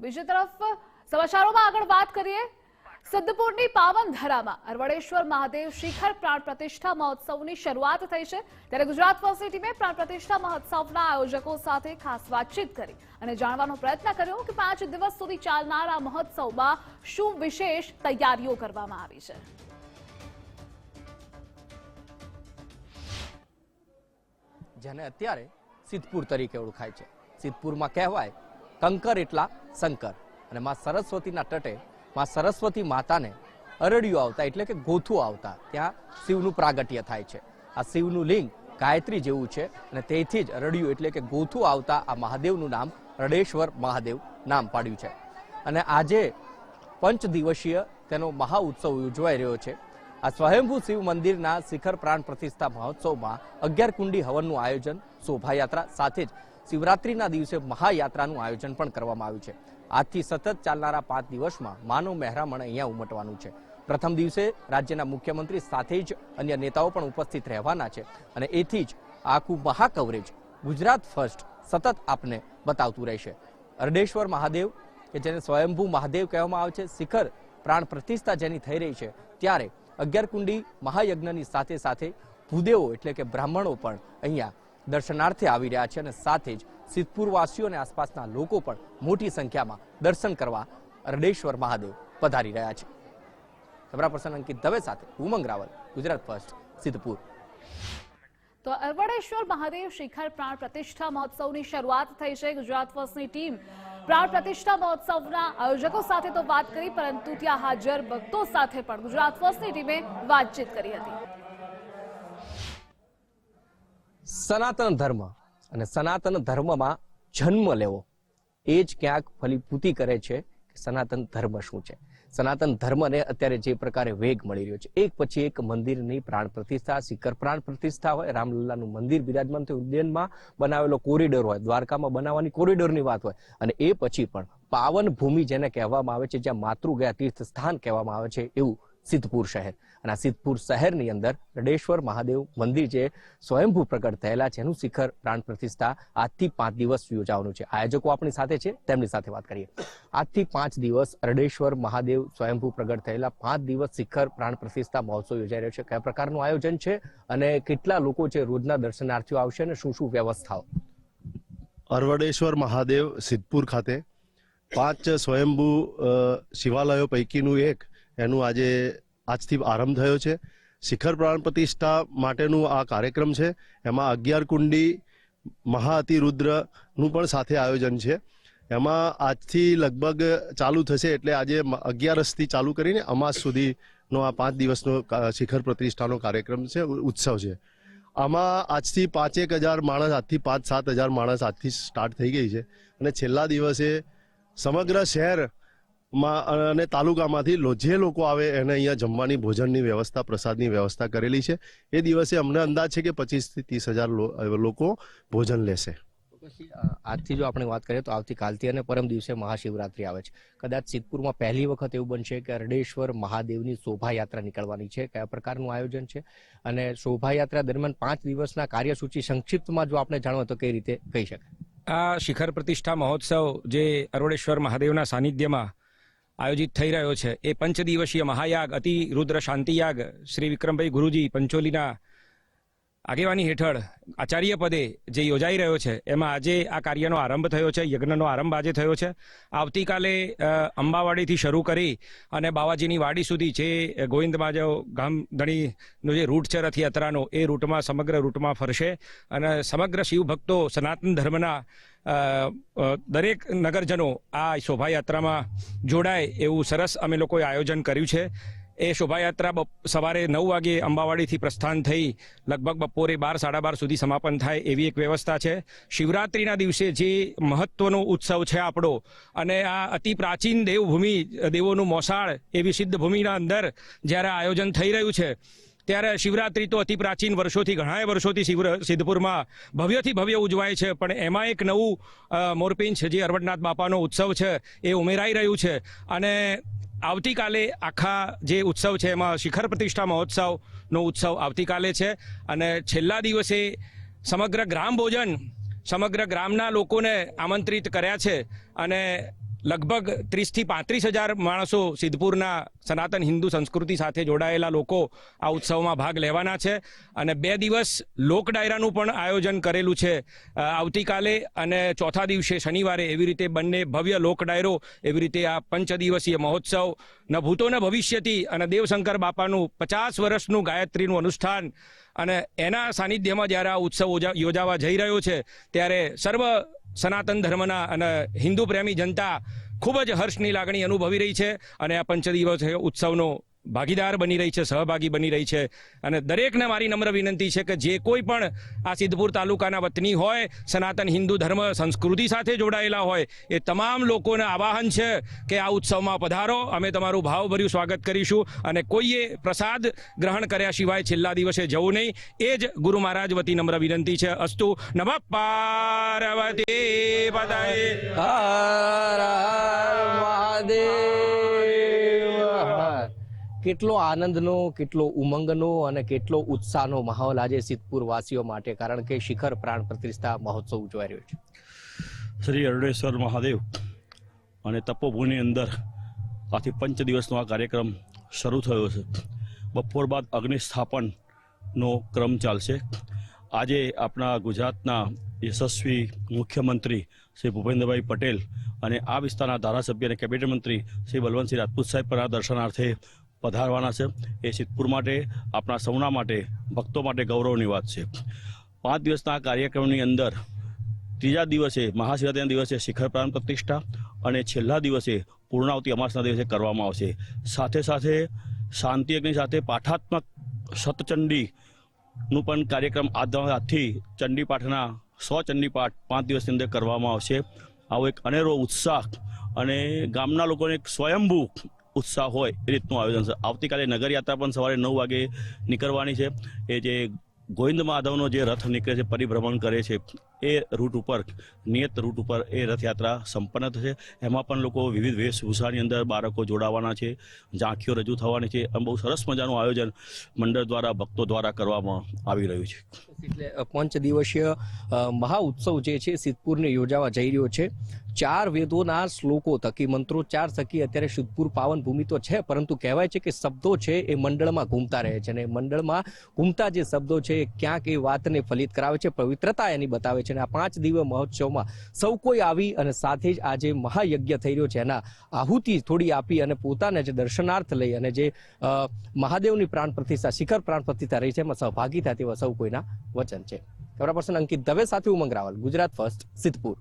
બીજી તરફ, સમાચારોમાં આગળ વાત કરીએ. સિદ્ધપુરની પાવન ધરામાં અરવડેશ્વર મહાદેવ શિખર પ્રાણ પ્રતિષ્ઠા મહોત્સવની શરૂઆત થઈ છે. ત્યારે ગુજરાત વર્સિટીમે ટીમે પ્રાણ પ્રતિષ્ઠા મહોત્સવના આયોજકો સાથે ખાસ વાતચીત કરી અને જાણવાનો પ્રયત્ન કર્યો કે પાંચ દિવસ સુધી ચાલનાર આ મહોત્સવમાં શું વિશેષ તૈયારીઓ કરવામાં આવી છે. જેને અત્યારે સિદ્ધપુર તરીકે ઓળખાય છે. સિદ્ધપુરમાં કહેવાય કંકર એટલા શંકર અને માં સરસ્વતીના તટે માં સરસ્વતી માતાને અરડિયું આવતા, એટલે કે ગોથું આવતા. ત્યાં શિવનું પ્રાગટ્ય થાય છે. આ શિવનું લિંગ ગાયત્રી જેવું છે અને તેથી જ અરડિયું એટલે કે ગોથું આવતા આ મહાદેવનું નામ રડેશ્વર મહાદેવ નામ પાડ્યું છે. અને આજે પંચ દિવસીય તેનો મહા ઉત્સવ યોજવાઈ રહ્યો છે. આ સ્વયંભૂ શિવ મંદિરના શિખર પ્રાણ પ્રતિષ્ઠા મહોત્સવમાં અગિયાર કુંડી હવનનું આયોજન, શોભાયાત્રા સાથે જ શિવરાત્રીના દિવસે મહાયાત્રાનું આયોજન પણ કરવામાં આવ્યું છે. આજથી સતત ચાલનારા પાંચ દિવસમાં માનવ મહેરામણ અહીંયા ઉમટવાનું છે. પ્રથમ દિવસે રાજ્યના મુખ્યમંત્રી સાથે જ અન્ય નેતાઓ પણ ઉપસ્થિત રહેવાના છે અને એથી જ આખું મહા કવરેજ ગુજરાત ફર્સ્ટ સતત આપને બતાવતું રહેશે. અરડેશ્વર મહાદેવ, કે જેને સ્વયંભૂ મહાદેવ કહેવામાં આવે છે, શિખર પ્રાણ પ્રતિષ્ઠા જેની થઈ રહી છે, ત્યારે અગિયાર કુંડી મહાયજ્ઞની સાથે સાથે ભૂદેવો એટલે કે બ્રાહ્મણો પણ અહીંયા દર્શનાર્થે આવી રહ્યા છે અને સાથે જ સિદ્ધપુરવાસીઓ અને આસપાસના લોકો પણ મોટી સંખ્યામાં દર્શન કરવા રડેશ્વર મહાદેવ પધારી રહ્યા છે. કેમેરા પર્સન અંકિત દવે સાથે ઉમંગ રાવલ, ગુજરાત ફર્સ્ટ, સિદ્ધપુર. તો અરવડેશ્વર મહાદેવ શિખર પ્રાણ પ્રતિષ્ઠા મહોત્સવની શરૂઆત થઈ છે ગુજરાત ફર્સ્ટની ટીમ. પ્રાણ પ્રતિષ્ઠા મહોત્સવના આયોજકો સાથે તો વાત કરી, પરંતુ ત્યાં હાજર ભક્તો સાથે પણ ગુજરાત ફર્સ્ટની ટીમે વાતચીત કરી હતી. સનાતન ધર્મ અને સનાતન ધર્મમાં જન્મ લેવો. એ જ ક્યાંક ફલીભૂતિ કરે છે કે સનાતન ધર્મ શું છે. સનાતન ધર્મને અત્યારે જે પ્રકારે વેગ મળી રહ્યો છે. એક પછી એક મંદિરની પ્રાણ પ્રતિષ્ઠા, શિખર પ્રાણ પ્રતિષ્ઠા હોય, રામલલ્લાનું મંદિર બિરાજમાન થયું. ઉદ્યાનમાં બનાવેલો કોરિડોર હોય, દ્વારકામાં બનાવવાની કોરિડોરની વાત હોય. અને એ પછી પણ પાવન ભૂમિ જેને કહેવામાં આવે છે, જ્યાં માતૃ ગયા તીર્થ સ્થાન કહેવામાં આવે છે, એવું સિદ્ધપુર શહેર. અને આ સિદ્ધપુર શહેરની અંદર રડેશ્વર મહાદેવ મંદિર જે સ્વયંભૂ પ્રગટ થયેલા છે, એનું શિખર પ્રાણ પ્રતિષ્ઠા આજથી પાંચ દિવસ યોજાવાનું છે. આયોજકો આપણી સાથે છે, તેમની સાથે વાત કરીએ. આજથી પાંચ દિવસ રડેશ્વર મહાદેવ સ્વયંભૂ પ્રગટ થયેલા પાંચ દિવસ શિખર પ્રાણ પ્રતિષ્ઠા મહોત્સવ યોજાઈ રહ્યો છે. કયા પ્રકારનું આયોજન છે અને કેટલા લોકો છે રોજના દર્શનાર્થીઓ આવશે અને શું શું વ્યવસ્થાઓ? અરવડેશ્વર મહાદેવ સિદ્ધપુર ખાતે પાંચ સ્વયંભૂ શિવાલયો પૈકીનું એક એનું આજે આજથી આરંભ થયો છે. શિખર પ્રાણ પ્રતિષ્ઠા માટેનું આ કાર્યક્રમ છે. એમાં અગિયાર કુંડી મહાઅતિરુદ્રનું પણ સાથે આયોજન છે. એમાં આજથી લગભગ ચાલુ થશે એટલે આજે અગિયારસથી ચાલુ કરીને અમાસ સુધીનો આ પાંચ દિવસનો શિખર પ્રતિષ્ઠાનો કાર્યક્રમ છે ઉત્સવ છે. આમાં આજથી પાંચેક હજાર માણસ, આજથી પાંચ સાત હજાર માણસ આજથી સ્ટાર્ટ થઈ ગઈ છે. અને છેલ્લા દિવસે સમગ્ર શહેરમાં અને તાલુકામાંથી જે લોકો આવે એને અહીંયા જમવાની ભોજનની વ્યવસ્થા પ્રસાદની વ્યવસ્થા કરેલી છે. એ દિવસે અમને અંદાજ છે કે પચીસથી ત્રીસ હજાર લો- લોકો ભોજન લેશે. પછી આજથી જો આપણે વાત કરીએ તો આવતીકાલથી અને પરમ દિવસે મહાશિવરાત્રી આવે છે. કદાચ સિદ્ધપુરમાં પહેલી વખત એવું બનશે કે અરડેશ્વર મહાદેવની શોભાયાત્રા નીકળવાની છે. કયા પ્રકારનું આયોજન છે? અને શોભાયાત્રા દરમિયાન પાંચ દિવસના કાર્યસૂચિ સંક્ષિપ્તમાં જો આપણે જાણો તો કઈ રીતે કહી શકાય? આ શિખર પ્રતિષ્ઠા મહોત્સવ જે અરોડેશ્વર મહાદેવના સાનિધ્યમાં આયોજિત થઈ રહ્યો છે. એ પંચદિવસીય મહાયાગ, અતિ રુદ્ર શાંતિયાગ શ્રી વિક્રમભાઈ ગુરુજી પંચોલીના આગેવાની હેઠળ આચાર્ય પદે જે યોજાઈ રહ્યો છે, એમાં આજે આ કાર્યનો આરંભ થયો છે, યજ્ઞનો આરંભ આજે થયો છે. આવતીકાલે અંબાવાડીથી શરૂ કરી અને બાવાજીની વાડી સુધી જે ગોવિંદ માધવ ગામધણીનો જે રૂટ છે, રથયાત્રાનો, એ રૂટમાં, સમગ્ર રૂટમાં ફરશે અને સમગ્ર શિવભક્તો સનાતન ધર્મના દરેક નગરજનો આ શોભાયાત્રામાં જોડાય એવું સરસ અમે લોકોએ આયોજન કર્યું છે. એ શોભાયાત્રા સવારે નવ વાગે અંબાવાડીથી પ્રસ્થાન થઈ લગભગ બપોરે બાર, સાડા બાર સુધી સમાપન થાય એવી એક વ્યવસ્થા છે. શિવરાત્રિના દિવસે જે મહત્વનો ઉત્સવ છે આપણો અને આ અતિ પ્રાચીન દેવભૂમિ, દેવોનું મોસાળ એવી સિદ્ધ ભૂમિના અંદર જ્યારે આયોજન થઈ રહ્યું છે ત્યારે શિવરાત્રી તો અતિ પ્રાચીન વર્ષોથી, ઘણાય વર્ષોથી શિવ સિદ્ધપુરમાં ભવ્યથી ભવ્ય ઉજવાય છે. પણ એમાં એક નવું મોરપિંચ જે અરવડનાથ બાપાનો ઉત્સવ છે, એ ઉમેરાઈ રહ્યું છે. અને આવતીકાલે આખા જે ઉત્સવ છે, એમાં શિખર પ્રતિષ્ઠા મહોત્સવનો ઉત્સવ આવતીકાલે છે. અને છેલ્લા દિવસે સમગ્ર ગ્રામ ભોજન, સમગ્ર ગ્રામના લોકોને આમંત્રિત કર્યા છે. અને લગભગ ત્રીસથી પાંત્રીસ હજાર માણસો સિદ્ધપુરના સનાતન હિન્દુ સંસ્કૃતિ સાથે જોડાયેલા લોકો આ ઉત્સવમાં ભાગ લેવાના છે અને બે દિવસ લોક ડાયરાનું પણ આયોજન કરેલું છે. આવતીકાલે અને ચોથા દિવસે શનિવારે એવી રીતે બંને ભવ્ય લોક ડાયરો એવી રીતે આ પંચદિવસીય મહોત્સવ, ન ભૂતો ન ભવિષ્યથી અને દેવશંકર બાપાનું પચાસ વર્ષનું ગાયત્રીનું અનુષ્ઠાન અને એના સાનિધ્યમાં જ્યારે આ ઉત્સવ યોજાવા જઈ રહ્યો છે, ત્યારે સર્વ સનાતન ધર્મના અને હિન્દુ પ્રેમી જનતા ખૂબ જ હર્ષની લાગણી અનુભવી રહી છે અને આ પંચદિવસ ઉત્સવનો ભાગીદાર બની રહી છે, સહભાગી બની રહી છે અને દરેકને મારી નમ્ર વિનંતી છે કે જે કોઈ પણ આ સિદ્ધપુર તાલુકાના વતની હોય, સનાતન હિન્દુ ધર્મ સંસ્કૃતિ સાથે જોડાયેલા હોય, એ તમામ લોકોને આવાહન છે કે આ ઉત્સવમાં પધારો. અમે તમારું ભાવભર્યું સ્વાગત કરીશું અને કોઈએ પ્રસાદ ગ્રહણ કર્યા સિવાય છેલ્લા દિવસે જવું નહીં. એ જ ગુરુ મહારાજ વતી નમ્ર વિનંતી છે. અસ્તુ નમઃ પાર્વતી હર મહાદેવ. કેટલો આનંદનો, કેટલો ઉમંગનો અને કેટલો ઉત્સાહનો માહોલ આજે સિદ્ધપુર વાસીઓ માટે, કારણ કે શિખર પ્રાણ પ્રતિષ્ઠા મહોત્સવ ઉજવાઈ રહ્યો છે. શ્રી અરણેશ્વર મહાદેવ અને તપોભૂમિની અંદર આથી પંચ દિવસનો આ કાર્યક્રમ શરૂ થયો છે. બપોર બાદ અગ્નિ સ્થાપનનો ક્રમ ચાલશે. આજે આપણા ગુજરાતના યશસ્વી મુખ્યમંત્રી શ્રી ભૂપેન્દ્રભાઈ પટેલ અને આ વિસ્તારના ધારાસભ્ય અને કેબિનેટ મંત્રી શ્રી બલવંતસિંહ રાજપૂત સાહેબ પણ આ દર્શનાર્થે પધારવાના છે. એ સિદ્ધપુર માટે આપણા સૌના માટે, ભક્તો માટે ગૌરવની વાત છે. પાંચ દિવસના કાર્યક્રમની અંદર ત્રીજા દિવસે મહાશિવરાત્રિના દિવસે શિખર પ્રાણ પ્રતિષ્ઠા અને છેલ્લા દિવસે પૂર્ણાવતી અમાસના દિવસે કરવામાં આવશે. સાથે સાથે શાંતિ યજ્ઞની સાથે પાઠાત્મક સતચંડીનું પણ કાર્યક્રમ આજ આજથી ચંડી પાઠના સો ચંડી પાંચ દિવસની અંદર કરવામાં આવશે. આવો એક અનેરો ઉત્સાહ અને ગામના લોકોને એક સ્વયંભૂ ઉત્સાહ હોય એ રીતનું આયોજન છે. આવતીકાલે નગરયાત્રા પણ સવારે નવ વાગે નીકળવાની છે. એ જે ગોવિંદ માધવનો જે રથ નીકળે છે, પરિભ્રમણ કરે છે, એ રૂટ ઉપર, નિયત રૂટ ઉપર એ રથયાત્રા સંપન્ન થશે. એમાં પણ લોકો વિવિધ વેશભૂષાની અંદર બાળકો જોડાવાના છે, ઝાંખીઓ રજૂ થવાની છે. અને બહુ સરસ મજાનું આયોજન મંડળ દ્વારા, ભક્તો દ્વારા કરવામાં આવી રહ્યું છે. એટલે પંચ દિવસીય મહા ઉત્સવ જે છે, સિદ્ધપુરને યોજાવા જઈ રહ્યો છે. ચાર વેદોના શ્લોકો થકી, મંત્રો ચાર થકી અત્યારે શુદ્ધપુર પાવન ભૂમિ તો છે, પરંતુ કહેવાય છે કે શબ્દો છે એ મંડળમાં ઘૂમતા રહે છે અને મંડળમાં ઘૂમતા જે શબ્દો છે એ ક્યાંક એ વાતને ફલિત કરાવે છે, પવિત્રતા એની બતાવે છે અને આ પાંચ દિવસ મહોત્સવમાં સૌ કોઈ આવી અને સાથે જ આ જે મહાયજ્ઞ થઈ રહ્યો છે, એના આહુતિ થોડી આપી અને પોતાને જે દર્શનાર્થ લઈ અને જે મહાદેવની પ્રાણ પ્રતિષ્ઠા, શિખર પ્રાણ પ્રતિષ્ઠા રહી છે, એમાં સહભાગી થાય તેવા સૌ કોઈના વચન છે. કેમેરા પર્સન અંકિત દવે સાથે ઉમંગ રાવલ, ગુજરાત ફર્સ્ટ, સિદ્ધપુર.